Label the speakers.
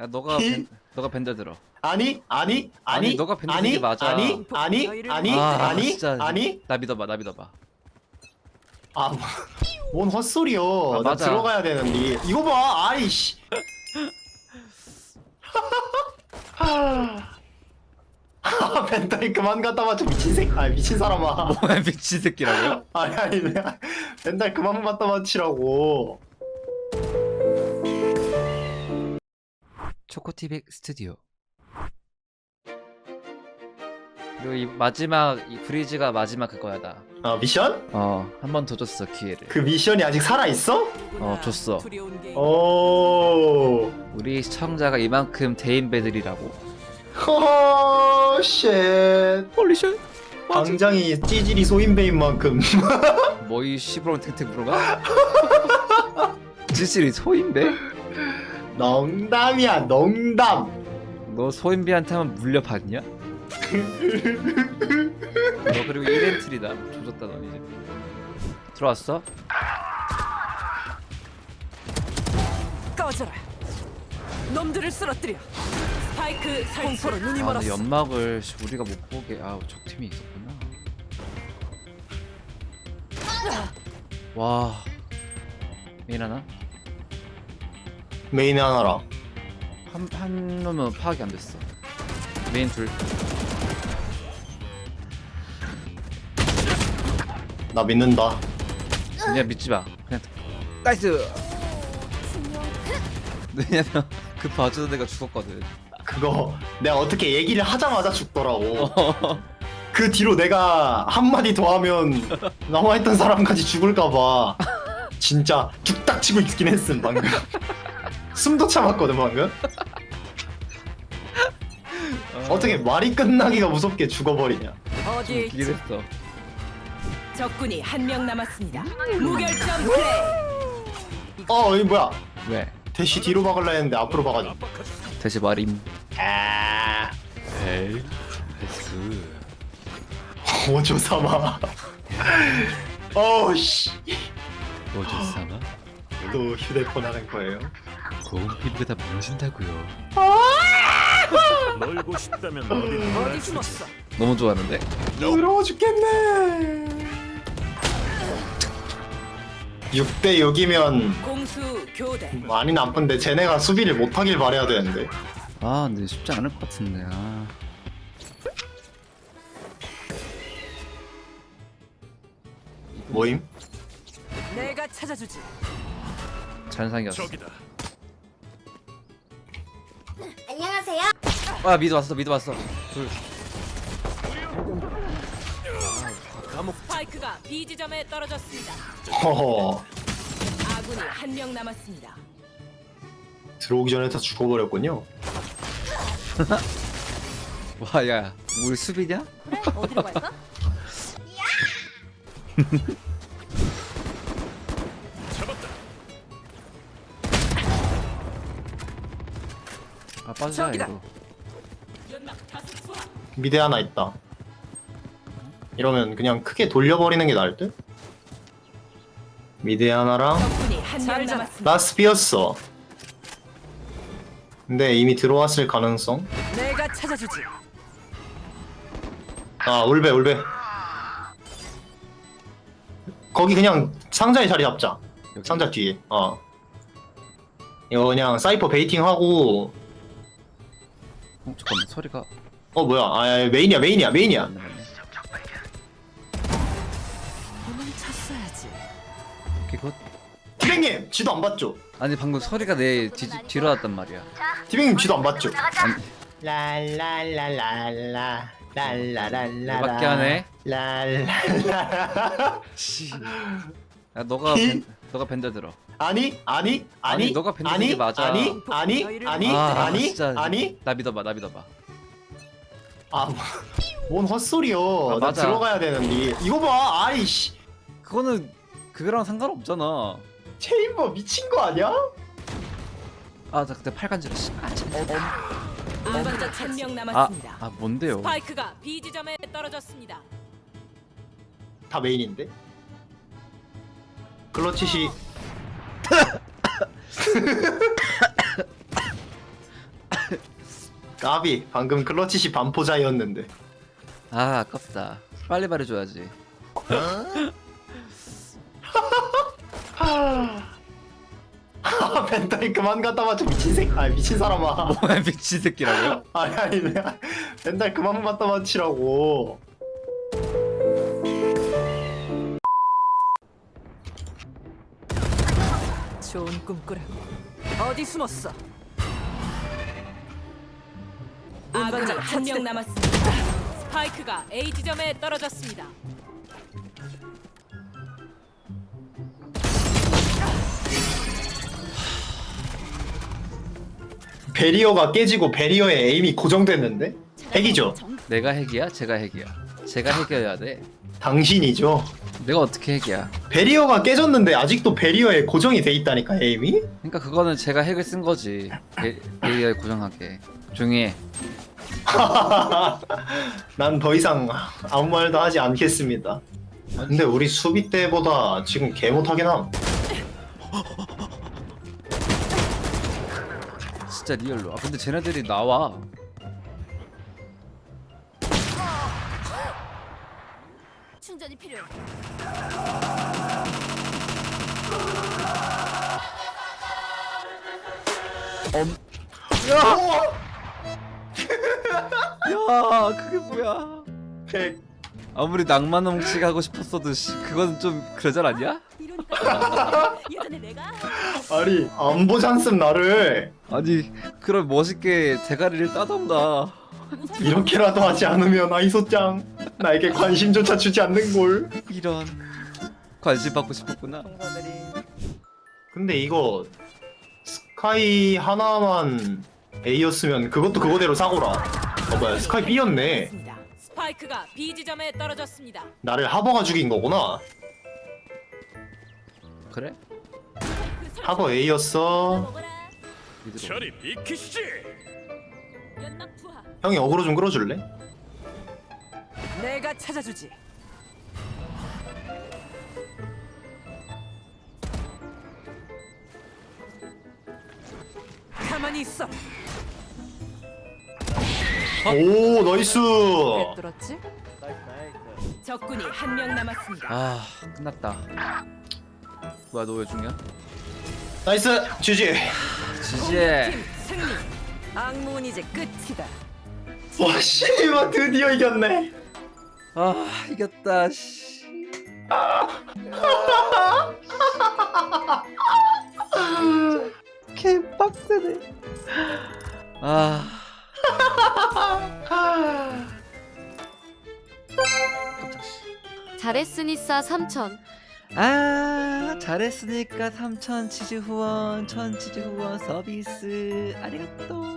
Speaker 1: 야 너가
Speaker 2: 히?
Speaker 1: 벤, 너가 벤더 들어.
Speaker 2: 아니 아니 아니
Speaker 1: 아니, 너가 밴드
Speaker 2: 아니
Speaker 1: 맞아.
Speaker 2: 아니 아니 아니
Speaker 1: 아,
Speaker 2: 아니
Speaker 1: 진짜.
Speaker 2: 아니
Speaker 1: 나 믿어봐, 나 믿어봐.
Speaker 2: 아 뭔 헛소리여
Speaker 1: 아,
Speaker 2: 나
Speaker 1: 맞아.
Speaker 2: 들어가야 되는데 이거 봐 아이씨 아 벤타이 그만 갖다 맞춰 미친 새끼 아 미친 사람아
Speaker 1: 뭐야 미친 새끼라고?
Speaker 2: 아니 아니 벤타이 그만 갖다 맞히라고
Speaker 1: 초코티빅 스튜디오. 그리고 이 마지막 이 브리즈가 마지막 그거야 나.
Speaker 2: 아 미션?
Speaker 1: 어, 한 번 더 줬어 기회를.
Speaker 2: 그 미션이 아직 살아 있어?
Speaker 1: 어, 줬어.
Speaker 2: 오
Speaker 1: 우리 시청자가 이만큼 대인배들이라고.
Speaker 2: 허 쉣.
Speaker 1: 홀리쉣.
Speaker 2: 당장이 찌질이 소인배인 만큼
Speaker 1: 뭐이 시부렁 탱탱 불어가? 지실이 소인배?
Speaker 2: 농담이야 농담
Speaker 1: 너 소인배한테만 물려받냐? 너 그리고 이벤트리다 조졌다 너 이제 들어왔어?
Speaker 3: 꺼져라. 놈들을 쓰러뜨려. 스파이크 공포로 눈이
Speaker 1: 아 근데
Speaker 3: 멀었어.
Speaker 1: 연막을 씨, 우리가 못 보게 아우 적팀이 있었구나 와 메인 하나?
Speaker 2: 메인에 하나라.
Speaker 1: 한, 한 놈은 파악이 안 됐어. 메인 둘.
Speaker 2: 나 믿는다.
Speaker 1: 그냥 믿지 마. 그냥 나이스! 왜냐면 그 봐주던 애가 죽었거든.
Speaker 2: 그거 내가 어떻게 얘기를 하자마자 죽더라고.
Speaker 1: 어.
Speaker 2: 그 뒤로 내가 한마디 더 하면 남아있던 사람까지 죽을까봐 진짜 뚝딱 치고 있긴 했음 방금 숨도 참았거든 방금. 어떻게 말이 끝나기가 무섭게 죽어버리냐.
Speaker 3: 어디에 있지?
Speaker 1: 했어.
Speaker 3: 적군이 한 명 남았습니다. 무결점 플레이.
Speaker 2: 어 이거 뭐야?
Speaker 1: 왜?
Speaker 2: 대시 뒤로 박을라 했는데 앞으로 박아줘.
Speaker 1: 다시 말임
Speaker 2: 아.
Speaker 1: 에이 됐어
Speaker 2: 오조 삼아 어우 씨.
Speaker 1: 뭐죠 삼아?
Speaker 2: 또 휴대폰 하는 거예요
Speaker 1: 고운 피부가 다 무너진다고요
Speaker 4: 놀고 싶다면 어디
Speaker 3: 어디 숨었어?
Speaker 1: 너무 좋아하는데?
Speaker 2: 부러워 죽겠네 6대 6이면
Speaker 3: 공수 교대.
Speaker 2: 많이 나쁜데 쟤네가 수비를 못하길 바래야 되는데
Speaker 1: 아 근데 쉽지 않을 것 같은데 아
Speaker 2: 뭐임?
Speaker 3: 내가 찾아주지.
Speaker 1: 잔상이었어
Speaker 4: 저기다.
Speaker 5: 안녕하세요.
Speaker 1: 아 미드 왔어 미드 왔어 둘
Speaker 3: 스파이크가 B 지점에 떨어졌습니다.
Speaker 2: 허허
Speaker 3: 아군이 한 명 남았습니다.
Speaker 2: 들어오기 전에 다 죽어버렸군요
Speaker 1: 와야 우리 수비냐?
Speaker 5: 어디로 갈까?
Speaker 1: 빠지자
Speaker 3: 저기다.
Speaker 1: 이거.
Speaker 2: 미대 하나 있다 이러면 그냥 크게 돌려버리는 게 나을 듯? 미대 하나랑
Speaker 3: 적군이 한 명 남았습니다.
Speaker 2: 라스 비었어 근데 이미 들어왔을 가능성?
Speaker 3: 내가 찾아주지.
Speaker 2: 아 울베 울베 거기 그냥 상자에 자리 잡자
Speaker 1: 여기.
Speaker 2: 상자 뒤에 어 이거 그냥 사이퍼 베이팅하고
Speaker 1: 어, 잠깐만 소리가
Speaker 2: 어 뭐야 아 메인이야 메인이야 메인이야
Speaker 1: 안
Speaker 3: 도망쳤어야지.
Speaker 1: 오케이 굿
Speaker 2: 티뱅님 지도 안 봤죠?
Speaker 1: 아니 방금 소리가 내 뒤, 뒤로 왔단 말이야
Speaker 2: 티뱅님 지도 안 봤죠? 랄랄랄랄라 랄라랄라
Speaker 1: 밖에 하네.
Speaker 2: 랄랄라
Speaker 1: 씨. 야 너가
Speaker 2: 히?
Speaker 1: 벤, 너가 벤더 들어
Speaker 2: 아니 아니 아니
Speaker 1: 아니, 너가 밴드
Speaker 2: 아니
Speaker 1: 맞아.
Speaker 2: 아니 아니 아니
Speaker 1: 아,
Speaker 2: 아니
Speaker 1: 진짜.
Speaker 2: 아니
Speaker 1: 나 믿어봐 나 믿어봐
Speaker 2: 아뭔 헛소리여
Speaker 1: 아,
Speaker 2: 나
Speaker 1: 맞아.
Speaker 2: 들어가야 되는데 이거 봐 아이씨
Speaker 1: 그거는 그거랑 상관없잖아
Speaker 2: 체인버 미친 거 아니야?
Speaker 1: 아나 그때 팔 간지러 씨. 아, 참.
Speaker 3: 운반자 한명
Speaker 1: 아,
Speaker 3: 남았습니다.
Speaker 1: 아 뭔데요
Speaker 3: 스파이크가 B 지점에 떨어졌습니다.
Speaker 2: 다 메인인데? 클러치시 까비. 방금 클러치시 반포자이었는데.
Speaker 1: 아 아깝다. 빨리 말해줘야지.
Speaker 2: 아 벤타이 그만 갖다 맞춰 미친 새끼. 아 미친 사람아.
Speaker 1: 뭐야 미친 새끼라고요?
Speaker 2: 아니 아니 벤타이 그만 갖다 맞히라고
Speaker 3: 좋은 꿈꾸라고. 어디 숨었어? 아군이 한명 남았습니다. 스파이크가 A 지점에 떨어졌습니다.
Speaker 2: 베리어가 깨지고 베리어의 에임이 고정됐는데 핵이죠
Speaker 1: 내가 핵이야? 제가 핵이야 제가 핵이어야 돼
Speaker 2: 당신이죠
Speaker 1: 내가 어떻게 핵이야
Speaker 2: 베리어가 깨졌는데 아직도 베리어에 고정이 돼 있다니까 에임이?
Speaker 1: 그러니까 그거는 제가 핵을 쓴 거지. 베리어에 고정하게. 조용히 해.
Speaker 2: 난 더 이상 아무 말도 하지 않겠습니다. 근데 우리 수비 때보다 지금 개 못하긴 함.
Speaker 1: 진짜 리얼로. 아 근데 쟤네들이 나와
Speaker 5: 충전이 필요해.
Speaker 1: 야! 그게 뭐야?
Speaker 2: 백.
Speaker 1: 아무리 낭만 훔치가고 싶었어도 씨, 그건 좀 그러잖 않냐?
Speaker 5: 이러니까 예전에 내가
Speaker 2: 아니 안 보지 않습 나를.
Speaker 1: 아니 그럼 멋있게 대가리를 따던가.
Speaker 2: 이렇게라도 하지 않으면 아이소짱 나에게 관심조차 주지 않는걸.
Speaker 1: 이런 관심 받고 싶었구나.
Speaker 2: 근데 이거 스카이 하나만 A였으면 그것도 그거대로 사고라. 어 뭐야 스카이 B였네.
Speaker 3: 스파이크가 B 지점에 떨어졌습니다.
Speaker 2: 나를 하버가 죽인 거구나
Speaker 1: 그래?
Speaker 2: 하버 A였어
Speaker 4: 저리 비키시지.
Speaker 2: 형이 어그로 좀 끌어줄래?
Speaker 3: 내가 찾아주지. 가만히 있어.
Speaker 2: 오 나이스
Speaker 3: 왜 뚫었지? 적군이 한 명 남았습니다.
Speaker 1: 아 끝났다 뭐야 너왜 죽냐?
Speaker 2: 나이스 GG
Speaker 3: 팀 승리. 악몽은 이제 끝이다.
Speaker 2: 와 씨발 드디어 이겼네
Speaker 1: 아 이겼다 씨. 개빡세네 아 깜짝 씨.
Speaker 6: 잘했으니 싸 3천
Speaker 1: 아 잘했으니까 3천 치즈 후원 1000 치즈 후원 서비스. 아리가또